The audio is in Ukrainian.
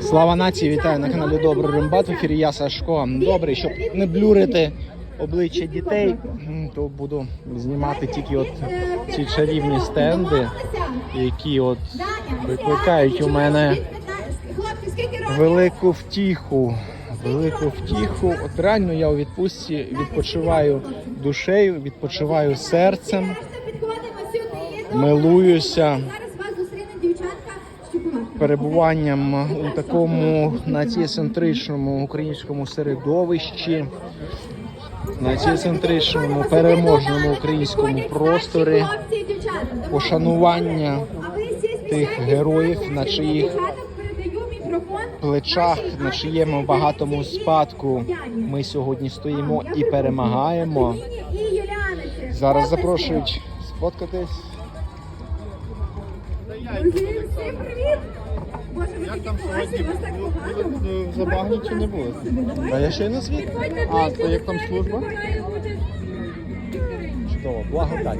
Слава нації, вітаю на каналі Добрий Римбат. В ефірі я Сашко. Добрий, щоб не блюрити обличчя дітей, то буду знімати тільки от ці чарівні стенди, які от викликають у мене велику втіху. Велику втіху. От реально я у відпустці відпочиваю душею, відпочиваю серцем, милуюся Зараз вас зустріне дівчатка щупувати. Перебуванням у такому націєцентричному українському середовищі, націєцентричному переможному українському просторі, пошанування тих героїв, на чиїх плечах, на чиєму багатому спадку ми сьогодні стоїмо і перемагаємо. Зараз запрошують сфоткатись. Всім привіт! Боже, ви такі класні, вас так багато. Забагнічі не було. А я ще й на світ. А, то як там служба? Чудово, благодать.